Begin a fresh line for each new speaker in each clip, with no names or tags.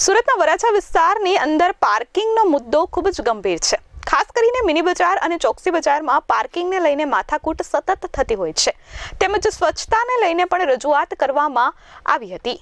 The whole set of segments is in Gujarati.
સુરતના વરાછા વિસ્તારની અંદર પાર્કિંગનો મુદ્દો ખૂબ જ ગંભીર છે. ખાસ કરીને મિની બજાર અને ચોકસી બજારમાં પાર્કિંગને લઈને માથાકૂટ સતત થતી હોય છે. તેમજ સ્વચ્છતાને લઈને પણ રજૂઆત કરવામાં આવી હતી.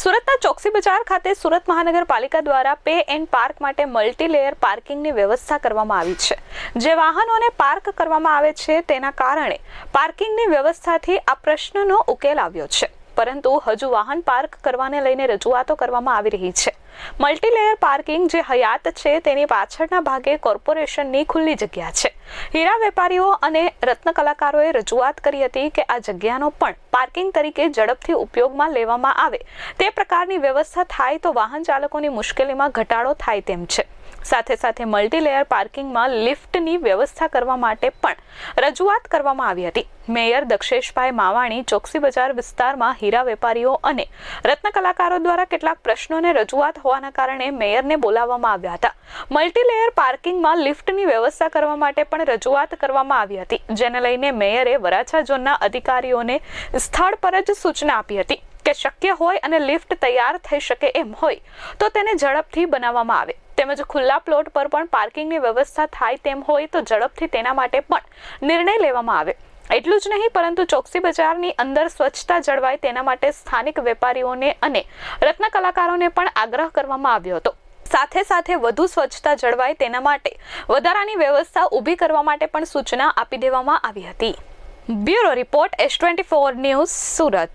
સુરતના ચોકસી બજાર ખાતે સુરત મહાનગરપાલિકા દ્વારા પે એન્ડ પાર્ક માટે મલ્ટી લેયર પાર્કિંગની વ્યવસ્થા કરવામાં આવી છે. જે વાહનોને પાર્ક કરવામાં આવે છે તેના કારણે પાર્કિંગની વ્યવસ્થાથી આ પ્રશ્નનો ઉકેલ આવ્યો છે. પરંતુ હજુ વાહન પાર્ક કરવાને લઈને રજૂઆતો કરવામાં આવી રહી છે. મલ્ટીલેયર પાર્કિંગ જે હયાત છે તેની પાછળના ભાગે કોર્પોરેશનની ખુલ્લી જગ્યા છે. હીરા વેપારીઓ અને રત્ન કલાકારોએ રજૂઆત કરી હતી કે આ જગ્યાનો પણ પાર્કિંગ તરીકે ઝડપથી ઉપયોગમાં લેવામાં આવે. તે પ્રકારની વ્યવસ્થા થાય તો વાહન ચાલકોની મુશ્કેલીમાં ઘટાડો થાય તેમ છે. સાથે સાથે મલ્ટીલેયર પાર્કિંગમાં લિફ્ટની વ્યવસ્થા કરવા માટે પણ રજૂઆત કરવામાં આવી હતી. મેયર દક્ષેશભાઈ માવાણી, ચોકસી બજાર વિસ્તારમાં હીરા વેપારીઓ અને રત્ન કલાકારો દ્વારા કેટલાક પ્રશ્નોને રજૂઆત હોવાના કારણે મેયરને બોલાવવામાં આવ્યા હતા. મલ્ટીલેયર પાર્કિંગમાં લિફ્ટની વ્યવસ્થા કરવા માટે પણ રજૂઆત કરવામાં આવી હતી, જેને લઈને મેયરે વરાછા ઝોનના અધિકારીઓને સ્થળ પર જ સૂચના આપી હતી કે શક્ય હોય અને લિફ્ટ તૈયાર થઈ શકે એમ હોય, તો તેને ઝડપથી બનાવવામાં આવે. તેમજ ખુલ્લા પ્લોટ પર પણ પાર્કિંગની વ્યવસ્થા થાય તેમ હોય તો ઝડપથી તેના માટે પણ નિર્ણય લેવામાં આવે. એટલું જ નહીં, પરંતુ ચોકસી બજારની અંદર સ્વચ્છતા જળવાય તેના માટે સ્થાનિક વેપારીઓને અને રત્ન કલાકારોને પણ આગ્રહ કરવામાં આવ્યો હતો. સાથે સાથે વધુ સ્વચ્છતા જળવાય તેના માટે વધારાની વ્યવસ્થા ઊભી કરવા માટે પણ સૂચના આપી દેવામાં આવી હતી. Bureau report S twenty four news Surat.